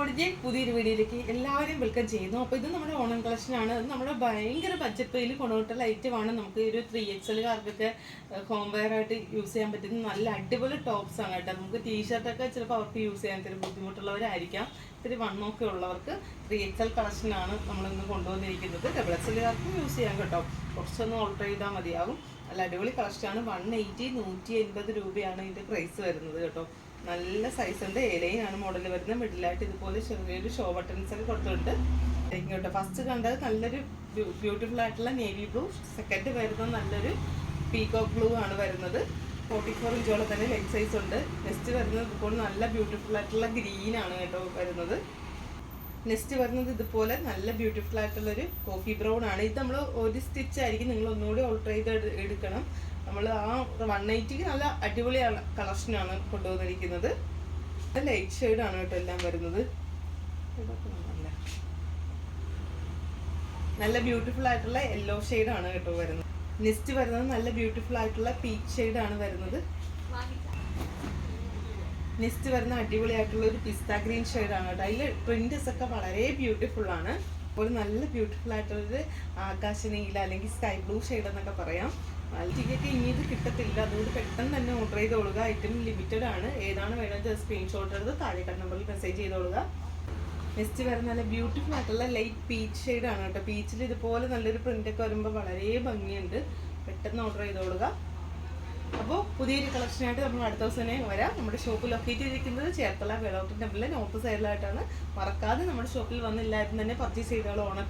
മോഡിജെ പുതിയൊരു വീഡിയോയിലേക്ക് എല്ലാവരെയും വെൽക്കം ചെയ്യുന്നു. അപ്പോൾ ഇത് നമ്മുടെ ഓണം കളക്ഷൻ ആണ്. നമ്മുടെ ഭയങ്കര ബഡ്ജറ്റ് പേയിൽ കൊണ്ടുപോയിട്ടുള്ള ഐറ്റമാണ് നമുക്ക് ഒരു ത്രീ എക്സ് എല്ലുകാർക്കൊക്കെ ഹോം വെയർ ആയിട്ട് യൂസ് ചെയ്യാൻ പറ്റുന്ന നല്ല അടിപൊളി ടോപ്സ് ആണ് കേട്ടോ. നമുക്ക് ടീഷർട്ട് ഒക്കെ ചിലപ്പോൾ അവർക്ക് യൂസ് ചെയ്യാൻ ഇത്തിരി ബുദ്ധിമുട്ടുള്ളവരായിരിക്കാം. ഇത്തിരി വണ്ണമൊക്കെ ഉള്ളവർക്ക് ത്രീ എക്സ് എൽ കളക്ഷനാണ് നമ്മളിന്ന് കൊണ്ടുവന്നിരിക്കുന്നത്. ഡബിൾ എക്സ് എല്ലുകാർക്കും യൂസ് ചെയ്യാം കേട്ടോ. കുറച്ചൊന്ന് ഓൾട്ടർ ചെയ്താൽ മതിയാകും നല്ല അടിപൊളി കളക്ഷനാണ് വൺ എയ്റ്റി നൂറ്റി എൺപത് രൂപയാണ് ഇതിന്റെ പ്രൈസ് വരുന്നത് കേട്ടോ. നല്ല സൈസ് ഉണ്ട്. ഏലയിനാണ് മോഡൽ വരുന്നത്. മിഡിലായിട്ട് ഇതുപോലെ ചെറിയൊരു ഷോ ബട്ടൺസ് ഒക്കെ കൊടുത്തിട്ടുണ്ട്. ഇങ്ങോട്ട് ഫസ്റ്റ് കണ്ടത് നല്ലൊരു ബ്യൂട്ടിഫുൾ ആയിട്ടുള്ള നേവി ബ്ലൂ സെക്കൻഡ് വരുന്നത് നല്ലൊരു പീകോക്ക് ബ്ലൂ ആണ് വരുന്നത്. ഫോർട്ടി ഫോർ ഇഞ്ചോളം തന്നെ ലെഗ് സൈസ് ഉണ്ട്. നെക്സ്റ്റ് വരുന്നത് ഇതുപോലെ നല്ല ബ്യൂട്ടിഫുൾ ആയിട്ടുള്ള ഗ്രീൻ ആണ് കേട്ടോ വരുന്നത്. നെക്സ്റ്റ് വരുന്നത് ഇതുപോലെ നല്ല ബ്യൂട്ടിഫുൾ ആയിട്ടുള്ളൊരു കോഫി ബ്രൗൺ ആണ്. ഇത് നമ്മൾ ഒരു സ്റ്റിച്ച് ആയിരിക്കും. നിങ്ങൾ ഒന്നുകൂടി ഓൾട്ടർ ചെയ്ത് എടുക്കണം. നമ്മൾ ആ വൺ എയ്റ്റിക്ക് നല്ല അടിപൊളി കളക്ഷനാണ് കൊണ്ടുവന്നിരിക്കുന്നത്. ലൈറ്റ് ഷെയ്ഡാണ് കേട്ടോ എല്ലാം വരുന്നത്. നല്ല ബ്യൂട്ടിഫുൾ ആയിട്ടുള്ള യെല്ലോ ആണ് കേട്ടോ വരുന്നത്. നെക്സ്റ്റ് വരുന്നത് നല്ല ബ്യൂട്ടിഫുൾ ആയിട്ടുള്ള പീച്ച് ആണ് വരുന്നത്. നെക്സ്റ്റ് വരുന്ന അടിപൊളിയായിട്ടുള്ള ഒരു പിസ്ത ഗ്രീൻ ആണ് കേട്ടോ. അതിൽ പ്രിന്റസ് ഒക്കെ വളരെ ബ്യൂട്ടിഫുൾ ആണ്. ഒരു നല്ല ബ്യൂട്ടിഫുൾ ആയിട്ടുള്ളൊരു ആകാശ നീല അല്ലെങ്കിൽ സ്കൈ ബ്ലൂ ഷെയ്ഡ് എന്നൊക്കെ പറയാം. ടിക്കറ്റ് ഇനി ഇത് കിട്ടത്തില്ല. അതുകൊണ്ട് പെട്ടെന്ന് തന്നെ ഓർഡർ ചെയ്തോളുക. ഐറ്റം ലിമിറ്റഡ് ആണ്. ഏതാണ് വേണ്ടത് സ്ക്രീൻഷോട്ട് എടുത്ത് താഴെ കണ്ട നമ്പറിൽ മെസ്സേജ് ചെയ്തോളുക. നെക്സ്റ്റ് വരുന്ന നല്ല ബ്യൂട്ടിഫുൾ ആയിട്ടുള്ള ലൈറ്റ് പീച്ച് ആണ് കേട്ടോ. പീച്ചിൽ ഇതുപോലെ നല്ലൊരു പ്രിന്റ് ഒക്കെ വരുമ്പോൾ വളരെ ഭംഗിയുണ്ട്. പെട്ടെന്ന് ഓർഡർ ചെയ്തോളുക. അപ്പോൾ പുതിയൊരു കളക്ഷനായിട്ട് നമ്മൾ അടുത്ത ദിവസം തന്നെ വരാം. നമ്മുടെ ഷോപ്പ് ലൊക്കേറ്റ് ചെയ്തിരിക്കുന്നത് ചേർത്തല വെളോട്ടൻ ടെമ്പിളിൽ നോർത്ത് സൈഡിലായിട്ടാണ് മറക്കാതെ നമ്മുടെ ഷോപ്പിൽ വന്നില്ലായിരുന്നു തന്നെ പർച്ചേസ് ചെയ്തോളൂ ഓണത്തിന്